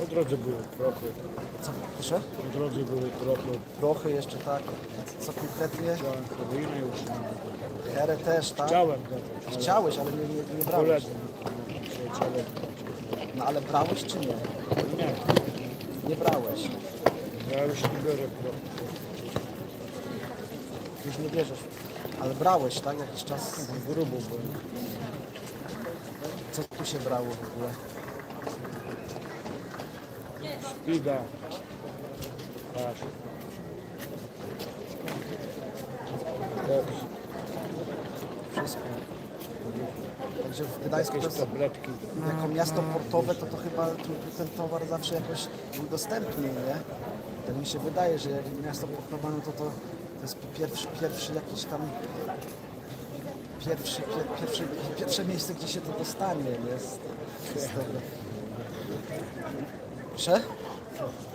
Po drodze były prochy. Co, proszę? Po drodze były prochy. Prochy jeszcze tak. Co konkretnie? Chciałem heroinę już Herę też, tak? Chciałem zacząć, ale Chciałeś, ale nie, nie, nie brałeś. no, przyjaciele. No ale brałeś czy nie? Nie, Nie brałeś. ja już nie biorę prochy. Już nie bierzesz. Ale brałeś, tak? Jakiś czas. Grubo byłem. Co tu się brało w ogóle? Spida. Tak. Koks. Wszystko. Także w Gdańsku Jakieś jest, tabletki. jako miasto portowe, to, to chyba tu, ten towar zawsze jakoś był dostępny, nie? Tak mi się wydaje, że jak miasto portowe, no to, to, to jest pierwszy, pierwszy jakiś tam pierwszy, pier, pierwszy, pierwsze miejsce, gdzie się to dostanie, nie? Z, z tego. Proszę?